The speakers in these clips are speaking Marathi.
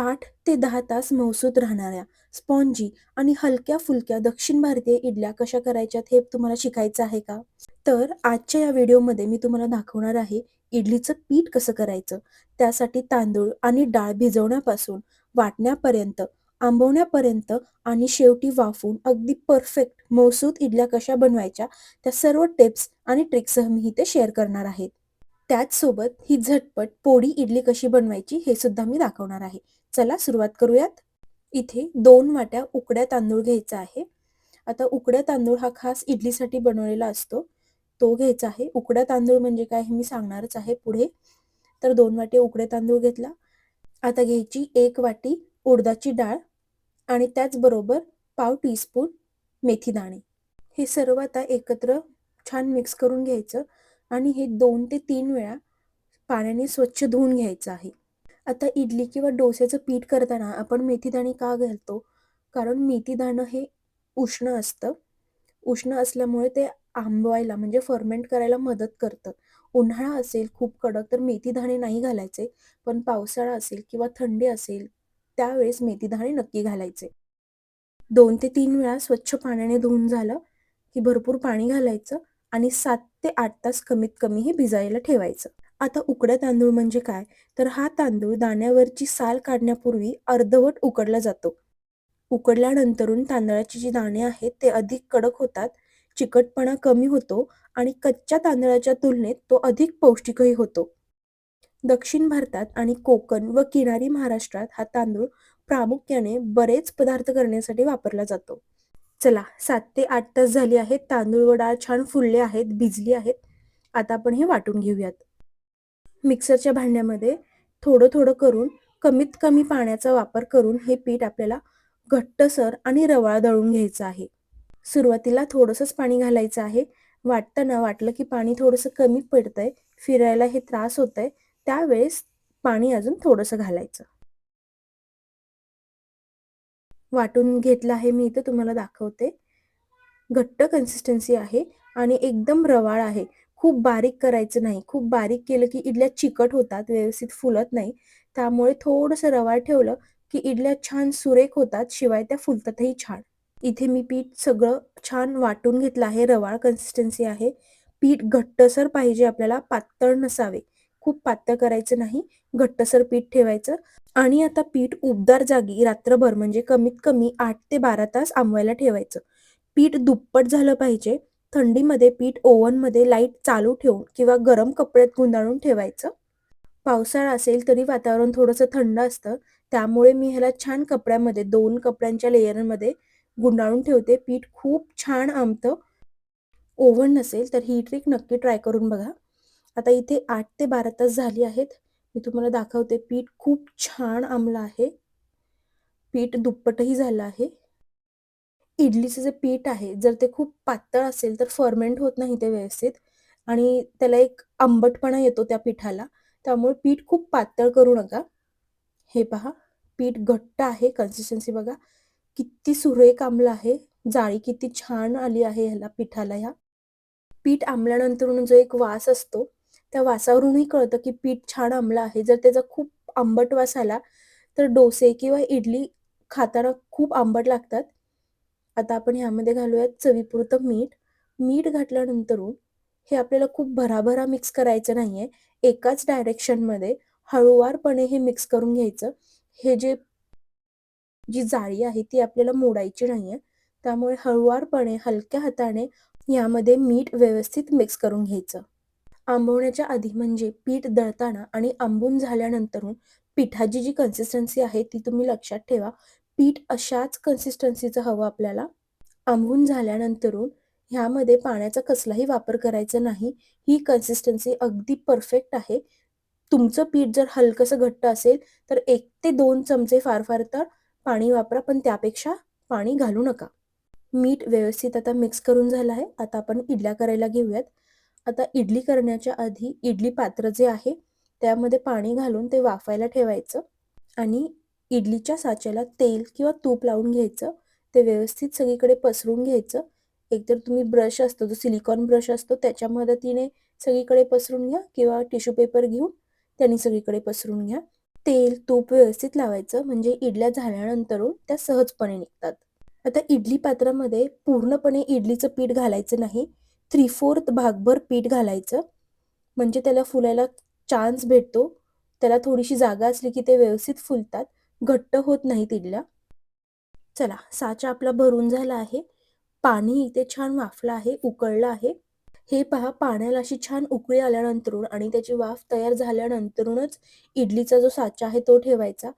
आठ ते दहा तास मौसूत राहणाऱ्या स्पॉन्जी आणि हलक्या फुलक्या दक्षिण भारतीय इडल्या कशा करायच्यात हे तुम्हाला शिकायचं आहे का? तर आजच्या या व्हिडिओमध्ये मी तुम्हाला दाखवणार आहे इडलीचं पीठ कसं करायचं त्यासाठी तांदूळ आणि डाळ भिजवण्यापासून वाटण्यापर्यंत आंबवण्यापर्यंत आणि शेवटी वाफून अगदी परफेक्ट मौसूत इडल्या कशा बनवायच्या त्या सर्व टिप्स आणि ट्रिक्ससह मी इथे शेअर करणार आहे. त्याचसोबत ही झटपट पोळी इडली कशी बनवायची हे सुद्धा मी दाखवणार आहे. चला सुरुवात करूयात. इथे दोन वाट्या उकड्या तांदूळ घ्यायचा आहे. आता उकड्या तांदूळ हा खास इडलीसाठी बनवलेला असतो. तो घ्यायचा आहे. उकड्या तांदूळ म्हणजे काय हे मी सांगणारच आहे पुढे. तर दोन वाटे उकड्या तांदूळ घेतला. आता घ्यायची एक वाटी उडदाची डाळ आणि त्याचबरोबर पाव टीस्पून मेथी दाणे. हे सर्व आता एकत्र छान मिक्स करून घ्यायचं आणि हे दोन ते तीन वेळा पाण्याने स्वच्छ धुवून घ्यायचं आहे. आता इडली किंवा डोस्याचं पीठ करताना आपण मेथीदाणे का घालतो? कारण मेथीदाणं हे उष्ण असतं. उष्ण असल्यामुळे ते आंबवायला म्हणजे फर्मेंट करायला मदत करतं. उन्हाळा असेल खूप कडक तर मेथीदाणे नाही घालायचे. पण पावसाळा असेल किंवा थंडी असेल त्यावेळेस मेथीदाणे नक्की घालायचे. दोन ते तीन वेळा स्वच्छ पाण्याने धुवून झालं की भरपूर पाणी घालायचं आणि सात ते आठ तास कमीत कमी हे भिजायला ठेवायचं. आता उकड्या तांदूळ म्हणजे काय? तर हा तांदूळ दाण्यावरची साल काढण्यापूर्वी अर्धवट उकडला जातो. उकडल्यानंतरून तांदळाची जी दाणे आहेत ते अधिक कडक होतात चिकटपणा कमी होतो आणि कच्च्या तांदळाच्या तुलनेत तो अधिक पौष्टिकही होतो. दक्षिण भारतात आणि कोकण व किनारी महाराष्ट्रात हा तांदूळ प्रामुख्याने बरेच पदार्थ करण्यासाठी वापरला जातो. चला सात ते आठ तास झाली आहेत तांदूळ व डाळ छान फुलले आहेत भिजली आहेत. आता आपण हे वाटून घेऊयात. मिक्सरच्या भांड्यामध्ये थोडं थोडं करून कमीत कमी पाण्याचा वापर करून हे पीठ आपल्याला घट्टसर आणि रवाळ दळून घ्यायचं आहे. सुरुवातीला थोडंसंच पाणी घालायचं आहे. वाटताना वाटलं की पाणी थोडंसं कमी पडतंय फिरायला हे त्रास होत आहे त्यावेळेस पाणी अजून थोडंसं घालायचं. वाटून घेतलं आहे मी इथं तुम्हाला दाखवते. घट्ट कन्सिस्टन्सी आहे आणि एकदम रवाळ आहे. खूप बारीक करायचं नाही. खूप बारीक केलं की इडल्या चिकट होतात व्यवस्थित फुलत नाही. त्यामुळे थोडंसं रवाळ ठेवलं की इडल्या छान सुरेख होतात शिवाय त्या फुलतातही छान. इथे मी पीठ सगळं छान वाटून घेतलं आहे. रवाळ कन्सिस्टन्सी आहे. पीठ घट्टसर पाहिजे आपल्याला पातळ नसावे. खूप पातळ करायचं नाही घट्टसर पीठ ठेवायचं. आणि आता पीठ उबदार जागी रात्रभर म्हणजे कमीत कमी आठ ते बारा तास आंबवायला ठेवायचं. पीठ दुप्पट झालं पाहिजे. थंडीमध्ये पीठ ओव्हनमध्ये लाइट चालू ठेवून किंवा गरम कपड्यात गुंडाळून ठेवायचं. पावसाळा असेल तरी वातावरण थोडंसं थंड असतं. त्यामुळे मी ह्याला छान कपड्यामध्ये दोन कपड्यांच्या लेयरमध्ये गुंडाळून ठेवते. पीठ खूप छान आमतं. ओव्हन नसेल तर ही ट्रिक नक्की ट्राय करून बघा. आता इथे आठ ते बारा तास झाली आहेत. मी तुम्हाला दाखवते. पीठ खूप छान आमलं आहे. पीठ दुप्पटही झालं आहे. इडलीचं जे पीठ आहे जर ते खूप पातळ असेल तर फर्मेंट होत नाही ते व्यवस्थित. आणि त्याला एक आंबटपणा येतो त्या पिठाला त्यामुळे पीठ खूप पातळ करू नका. हे पहा पीठ घट्ट आहे कन्सिस्टन्सी बघा. किती सुरेख आंबलं आहे जाळी किती छान आली आहे ह्याला पिठाला ह्या. पीठ आंबल्यानंतर जो एक वास असतो त्या वासावरूनही कळतं की पीठ छान आंबलं आहे. जर त्याचा खूप आंबट वास आला तर डोसे किंवा इडली खाताना खूप आंबट लागतात. आता आपण ह्यामध्ये घालूयात चवीपुरतं मीठ. मीठ घातल्यानंतरून हे आपल्याला खूप भराभरा मिक्स करायचं नाहीये. एकाच डायरेक्शनमध्ये हळूवारपणे हे मिक्स करून घ्यायचं. हे जे जी जाळी आहे ती आपल्याला मोडायची नाहीये. त्यामुळे हळूवारपणे हलक्या हाताने यामध्ये मीठ व्यवस्थित मिक्स करून घ्यायचं. आंबवण्याच्या आधी म्हणजे पीठ दळताना आणि आंबून झाल्यानंतरून पिठाची जी कन्सिस्टन्सी आहे ती तुम्ही लक्षात ठेवा. पीठ अशाच कन्सिस्टन्सीचं हवं आपल्याला. आंबून झाल्यानंतरून ह्यामध्ये पाण्याचा कसलाही वापर करायचा नाही. ही कन्सिस्टन्सी अगदी परफेक्ट आहे. तुमचं पीठ जर हलकंसं घट्ट असेल तर एक ते दोन चमचे फार फार तर पाणी वापरा पण त्यापेक्षा पाणी घालू नका. मीठ व्यवस्थित आता मिक्स करून झालं आहे. आता आपण इडल्या करायला घेऊयात. आता इडली करण्याच्या आधी इडली पात्र जे आहे त्यामध्ये पाणी घालून ते वाफायला ठेवायचं. आणि इडलीच्या साच्याला तेल किंवा तूप लावून घ्यायचं. ते व्यवस्थित सगळीकडे पसरून घ्यायचं. एकतर तुम्ही ब्रश असतो जो सिलिकॉन ब्रश असतो त्याच्या मदतीने सगळीकडे पसरून घ्या किंवा टिश्यू पेपर घेऊन त्यांनी सगळीकडे पसरून घ्या. तेल तूप व्यवस्थित लावायचं म्हणजे इडल्या झाल्यानंतरून त्या सहजपणे निघतात. आता इडली पात्रामध्ये पूर्णपणे इडलीचं पीठ घालायचं नाही थ्री फोर्थ भागभर पीठ घालायचं. म्हणजे त्याला फुलायला चान्स भेटतो. त्याला थोडीशी जागा असली की ते व्यवस्थित फुलतात. घट्ट होत नाहीत इडल्या चला साचा आपला भरून झाला आहे. पाणी इथे छान वाफलं आहे उकळलं आहे. हे पहा पाण्याला अशी छान उकळी आल्यानंतरून आणि त्याची वाफ तयार झाल्यानंतरूनच इडलीचा जो साचा आहे तो ठेवायचा.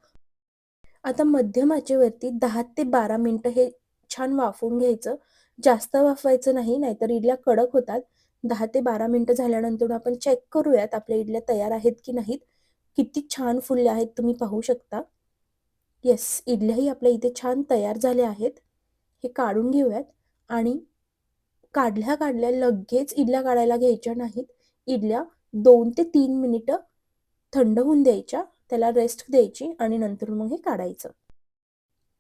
आता मध्यम आचेवरती दहा ते बारा मिनटं हे छान वाफवून घ्यायचं. जास्त वाफवायचं नाही नाहीतर इडल्या कडक होतात. दहा ते बारा मिनटं झाल्यानंतर आपण चेक करूयात आपल्या इडल्या तयार आहेत की नाहीत. किती छान फुलल्या आहेत तुम्ही पाहू शकता. येस इडल्याही आपल्या इथे छान तयार झाल्या आहेत. हे काढून घेऊयात. आणि काढल्या काढल्या लगेच इडल्या काढायला घ्यायच्या नाहीत. इडल्या दोन ते तीन मिनिटं थंड होऊन द्यायच्या. त्याला रेस्ट द्यायची आणि नंतर मग हे काढायचं.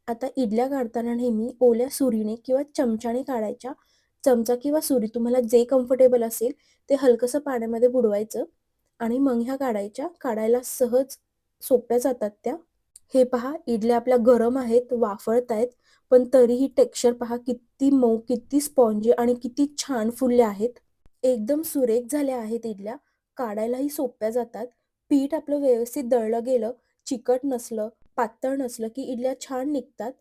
आता इडल्या काढताना नेहमी ओल्या सुरीने किंवा चमच्याने काढायच्या. चमचा किंवा सुरी तुम्हाला जे कम्फर्टेबल असेल ते हलकंसं पाण्यामध्ये बुडवायचं. आणि मग ह्या काढायच्या. काढायला सहज सोप्या जातात त्या. हे पहा इडल्या आपल्या गरम आहेत वाफळत आहेत पण तरीही टेक्स्चर पहा किती मऊ किती स्पॉन्जी आणि किती छान फुलल्या आहेत. एकदम सुरेख झाल्या आहेत इडल्या. काढायलाही सोप्या जातात. पीठ आपलं व्यवस्थित दळलं गेलं चिकट नसलं पातळ नसलं की इडल्या छान निघतात.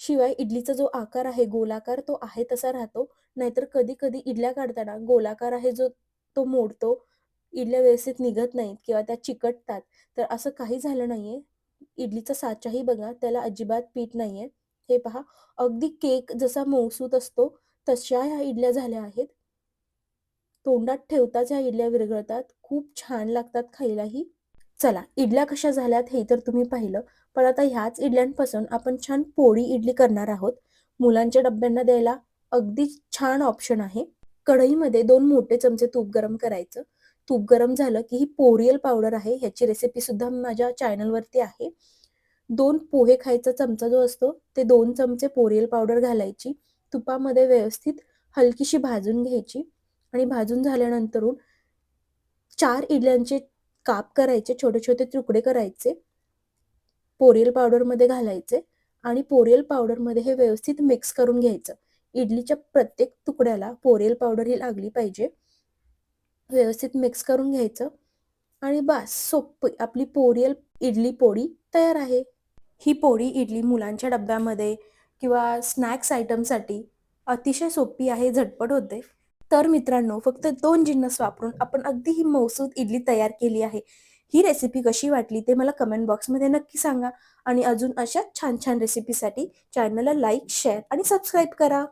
शिवाय इडलीचा जो आकार आहे गोलाकार तो आहे तसा राहतो. नाहीतर कधी कधी इडल्या काढताना गोलाकार आहे जो तो मोडतो. इडल्या व्यवस्थित निघत नाहीत किंवा त्या चिकटतात. तर असं काही झालं नाहीये. इडलीचा साचाही बघा त्याला अजिबात पीठ नाहीये. हे पहा अगदी केक जसा मौसूत असतो तशा ह्या इडल्या झाल्या आहेत. तोंडात ठेवताच ह्या इडल्या विरघळतात. खूप छान लागतात खायलाही. चला इडल्या कशा झाल्यात हे तर तुम्ही पाहिलं. पण आता ह्याच इडल्यांपासून आपण छान पोळी इडली करणार आहोत. मुलांच्या डब्यांना द्यायला अगदी छान ऑप्शन आहे. कढईमध्ये दोन मोठे चमचे तूप गरम करायचं. तूप गरम झालं की ही पोरियल पावडर आहे ह्याची रेसिपी सुद्धा माझ्या चॅनलवरती आहे. दोन पोहे खायचा चमचा जो असतो ते दोन चमचे पोरियल पावडर घालायची. तुपामध्ये व्यवस्थित हलकीशी भाजून घ्यायची आणि भाजून झाल्यानंतरून चार इडल्यांचे काप करायचे छोटे छोटे तुकडे करायचे पोरियल पावडरमध्ये घालायचे आणि पोरियल पावडरमध्ये हे व्यवस्थित मिक्स करून घ्यायचं. इडलीच्या प्रत्येक तुकड्याला पोरियल पावडर ही लागली पाहिजे. व्यवस्थित मिक्स करून घ्यायचं. आणि बस सोपी आपली पोरियल इडली पोळी तयार आहे. ही पोळी इडली मुलांच्या डब्यामध्ये किंवा स्नॅक्स आयटमसाठी अतिशय सोपी आहे झटपट होते. तर मित्रांनो फक्त दोन जिन्नस वापरून आपण अगदी ही मौसूद इडली तयार केली आहे. ही रेसिपी कशी वाटली ते मला कमेंट बॉक्समध्ये नक्की सांगा. आणि अजून अशा छान छान रेसिपीसाठी चॅनलला लाईक शेअर आणि सबस्क्राईब करा.